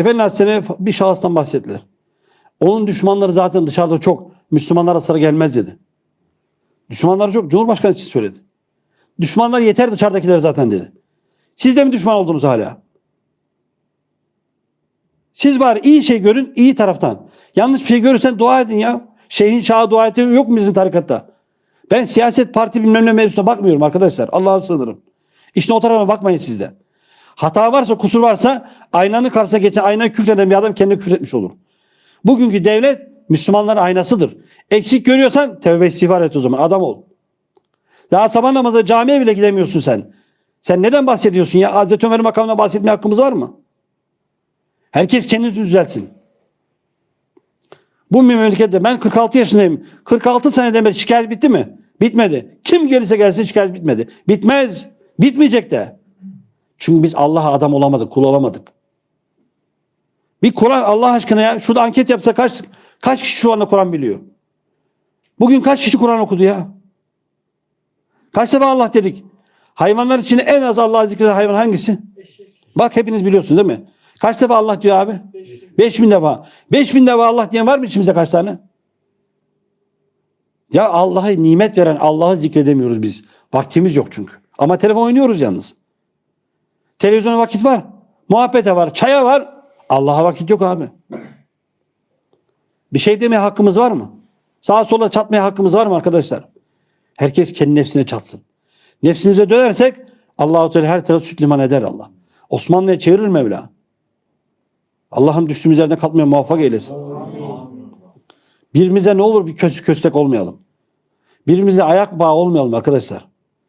Efendim Aleyhisselam bir şahıstan bahsettiler. Onun düşmanları zaten dışarıda çok. Müslümanlara sıra gelmez dedi. Düşmanları çok. Cumhurbaşkanı için söyledi. Düşmanlar yeter dışarıdakiler zaten dedi. Siz de mi düşman oldunuz hala? Siz bari iyi şey görün iyi taraftan. Yanlış bir şey görürsen dua edin ya. Şeyhin şahı dua eti yok mu bizim tarikatta? Ben siyaset parti bilmem ne mevzusuna bakmıyorum arkadaşlar. Allah'a sığınırım. İşte o tarafa bakmayın siz de. Hata varsa kusur varsa aynanın karşısına geçen aynayı küfreden bir adam kendini küfretmiş olur. Bugünkü devlet Müslümanların aynasıdır. Eksik görüyorsan tövbe istiğfar et o zaman adam ol. Daha sabah namazı camiye bile gidemiyorsun sen. Sen neden bahsediyorsun ya? Hazreti Ömer'in makamına bahsetmeye hakkımız var mı? Herkes kendini düzeltsin. Bu memlekette ben 46 yaşındayım. 46 seneden beri şikayet bitti mi? Bitmedi. Kim gelirse gelsin şikayet bitmedi. Bitmez. Bitmeyecek de. Çünkü biz Allah'a adam olamadık, kul olamadık. Bir Kur'an Allah aşkına ya şurada anket yapsa kaç kaç kişi şu anda Kur'an biliyor? Bugün kaç kişi Kur'an okudu ya? Kaç defa Allah dedik? Hayvanlar içinde en az Allah'ı zikreden hayvan hangisi? Bak hepiniz biliyorsunuz değil mi? Kaç defa Allah diyor abi? Beş bin defa. Beş bin defa Allah diyen var mı içimizde kaç tane? Ya Allah'a nimet veren Allah'ı zikredemiyoruz biz. Vaktimiz yok çünkü. Ama telefon oynuyoruz yalnız. Televizyona vakit var. Muhabbete var. Çaya var. Allah'a vakit yok abi. Bir şey demeye hakkımız var mı? Sağa sola çatmaya hakkımız var mı arkadaşlar? Herkes kendi nefsine çatsın. Nefsimize dönersek Allahu Teala her tarafı süt liman eder Allah. Osmanlı'ya çevirir Mevla. Allah'ım düştüğümüz yerden kalkmaya muvaffak eylesin. Birbirimize ne olur bir kös köstek olmayalım. Birbirimize ayak bağı olmayalım arkadaşlar.